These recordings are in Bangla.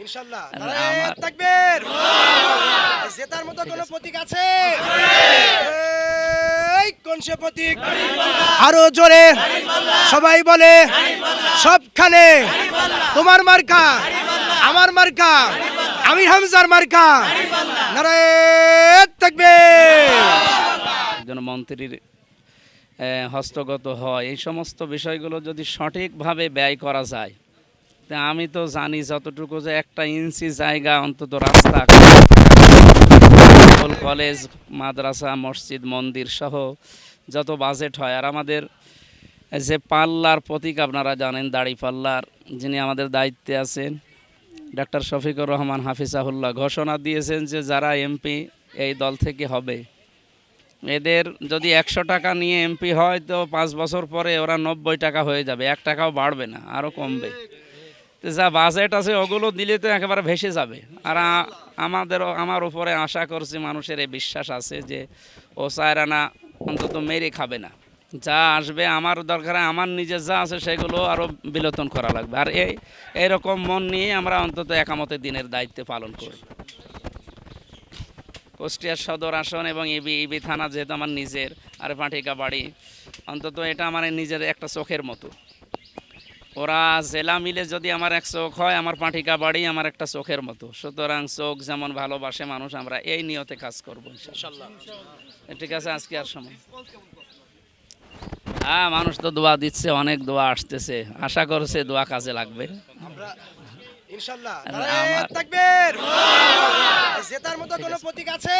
ইনশাআল্লাহ আমার- তাকবীর। জেতার মতো কোনো প্রতীক আছে? কোন সে প্রতীক? আরও জোরে। সবাই বলে সবখানে। তোমার মার্কা। আমার মার্কা। আমির হামজার মার্কা। নারায়ে তাকবীর। একজন মন্ত্রীর আহ, হস্তগত হয়। এই সমস্ত বিষয়গুলো যদি সঠিকভাবে ব্যয় করা যায় তা আমি তো জানি যতটুকু যে একটা ইঞ্চি জায়গা অন্তত রাস্তা স্কুল, কলেজ মাদ্রাসা মসজিদ মন্দির সহ যত বাজেট হয়। আর আমাদের যে পাল্লার প্রতীক আপনারা জানেন দাড়ি পাল্লার যিনি আমাদের দায়িত্বে আছেন ডাক্তার শফিকুর রহমান হাফিজাহুল্লাহ ঘোষণা দিয়েছেন যে যারা এমপি এই দল থেকে হবে। এদের যদি একশো টাকা নিয়ে এমপি হয় তো পাঁচ বছর পরে ওরা নব্বই টাকা হয়ে যাবে এক টাকাও বাড়বে না আরও কমবে। যা বাজেট আছে, ওগুলো দিলে তো একেবারে ভেসে যাবে। আর আ- আমাদেরও, আমার উপরে আশা করছি মানুষের এই বিশ্বাস আছে যে, ও সায়রানা অন্তত মেরে খাবে না। যা আসবে, আমার দরকারে, আমার নিজের যা আছে সেগুলো আরও বিলোতন করা লাগবে। আর এই এরকম মন নিয়ে আমরা অন্তত একামতে দিনের দায়িত্ব পালন করি কুষ্টিয়ার সদর আসন এবং ইবি ইবি থানা যেহেতু আমার নিজের, আর পাঠিকা বাড়ি, অন্তত এটা আমার নিজের একটা চোখের মতো। ওরা জেলা মিলে যদি আমার এক চোখ হয় আমার পাঠিকা বাড়ি আমার একটা চোখের মতো। সুতরাং চোখ যেমন ভালোবাসে মানুষ আমরা এই নিয়তে কাজ করব ইনশাআল্লাহ। ঠিক আছে আজকে আর সময়। হ্যাঁ মানুষ তো দোয়া দিচ্ছে অনেক দোয়া আসতেছে। আশা করছে দোয়া কাজে লাগবে। জেতার মতো কোনো প্রতীক আছে।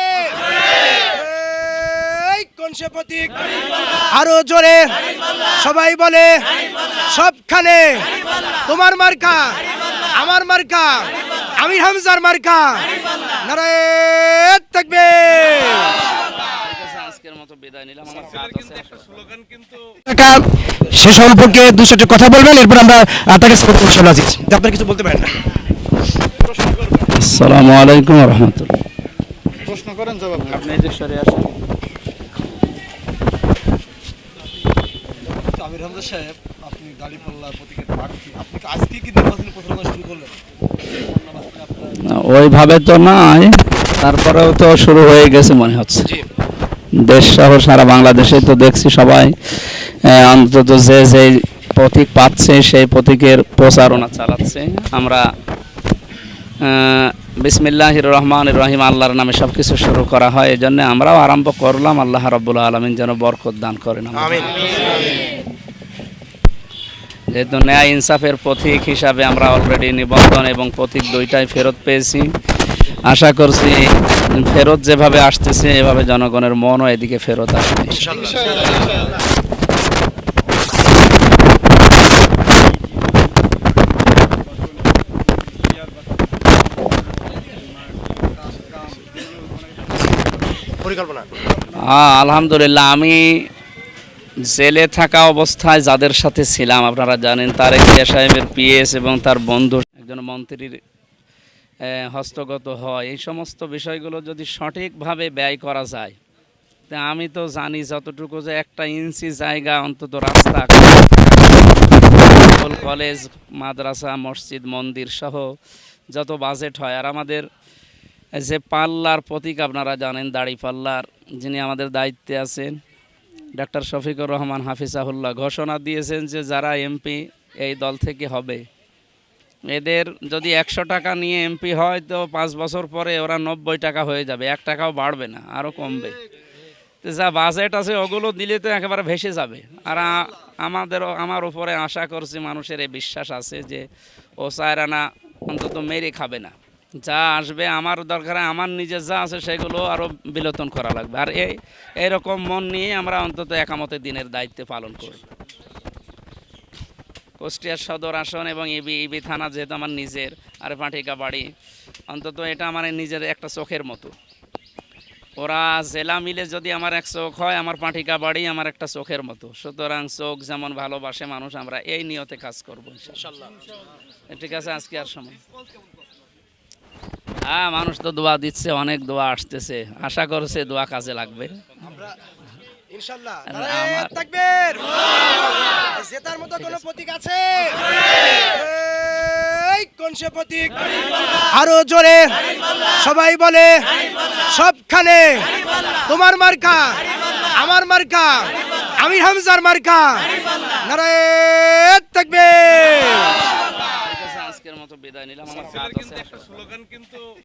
কোন সে প্রতীক। আরও জোরে। সবাই বলে সবখানে তোমার মার্কা আমার মার্কা আমির হামজার মার্কা। নারায়ে। একটা সে সম্পর্কে দু চারটে কথা বলবেন এরপর আমরা তাকে আপনার কিছু বলতে পারেন না। আসসালামু আলাইকুম রহমতুল্লাহ। প্রশ্ন করেন জবাব আপনি এদিক সরে আসেন। আমির হামজা সাহেব আপনি দাড়িপাল্লা প্রতীকের প্রার্থী আপনি আজকে কি নির্বাচনী প্রচারণা শুরু করলেন? ওইভাবে তো নয় তারপরেও তো শুরু হয়ে গেছে মনে হচ্ছে। দেশ সহ সারা বাংলাদেশে তো দেখছি সবাই অন্তত যে যে প্রতীক পাচ্ছে সেই প্রতীকের প্রচারণা চালাচ্ছে। আমরা বিসমিল্লাহ রহমান রহিম আল্লাহর নামে সব কিছু শুরু করা হয়। এই জন্য আমরাও আরম্ভ করলাম। আল্লাহ রব্বুল আলমিন যেন বরকত দান করেন। আমিন। যেহেতু ন্যায় ইনসাফের প্রতীক হিসাবে আমরা অলরেডি নিবন্ধন এবং প্রতীক দুইটাই ফেরত পেয়েছি। আশা করছি ফেরত যেভাবে আসতেছে এভাবে জনগণের মনও এদিকে ফেরত আসবে। হ্যাঁ আলহামদুলিল্লাহ আমি জেলে থাকা অবস্থায় যাদের সাথে ছিলাম, আপনারা জানেন তারেক জিয়া সাহেবের পিএস এবং তার বন্ধু একজন মন্ত্রীর হস্তগত হয়। এই সমস্ত বিষয়গুলো যদি সঠিকভাবে ব্যয় করা যায়, তা আমি তো জানি যতটুকু যে একটা ইঞ্চি জায়গা অন্তত রাস্তা কলেজ, মাদ্রাসা, মসজিদ, মন্দির সহ যত বাজেট হয়। আর আমাদের যে পাল্লার প্রতীক আপনারা জানেন, দাড়ি পাল্লার, যিনি আমাদের দায়িত্বে আছেন ডাক্তার শফিকুর রহমান হাফিজাহুল্লাহ ঘোষণা দিয়েছেন যে যারা এমপি এই দল থেকে হবে, এদের যদি একশো টাকা নিয়ে এমপি হয় তো পাঁচ বছর পরে ওরা নব্বই টাকা হয়ে যাবে, এক টাকাও বাড়বে না আরও কমবে। তো যা বাজেট আছে ওগুলো দিলে তো একেবারে ভেসে যাবে। আর আ- আমাদেরও, আমার উপরে আশা করছি মানুষের এই বিশ্বাস আছে যে ও সায়রানা অন্তত মেরে খাবে না। যা আসবে, আমার দরকারে, আমার নিজের যা আছে সেগুলো আরও বিলোতন করা লাগবে। আর এই এরকম মন নিয়ে আমরা অন্তত একামতে দিনের দায়িত্ব পালন করি। কুষ্টিয়ার সদর আসন এবং ইবি ইবি থানা যেহেতু আমার নিজের, আর পাঠিকা বাড়ি, অন্তত এটা আমার নিজের একটা চোখের মতো। ওরা জেলা মিলে যদি আমার এক চোখ হয়, আমার পাঠিকা বাড়ি আমার একটা চোখের মতো। সুতরাং চোখ যেমন ভালোবাসে মানুষ, আমরা এই নিয়তে কাজ করব ঠিক আছে, আজকে আর সময়। হ্যাঁ মানুষ তো দোয়া দিচ্ছে অনেক দোয়া আসতেছে আশা করছে দোয়া কাজে লাগবে ইনশাআল্লাহ তাকবীর জেতার মতো কোনো প্রতীক আছে এই কোন সে প্রতীক আরও জোরে সবাই বলে সবখানে তোমার মার্কা আমার মার্কা আমি হামজার মার্কা নারায়ে তাকবীর আজকের মতো বিদায় নিলাম আমার স্লোগান কিন্তু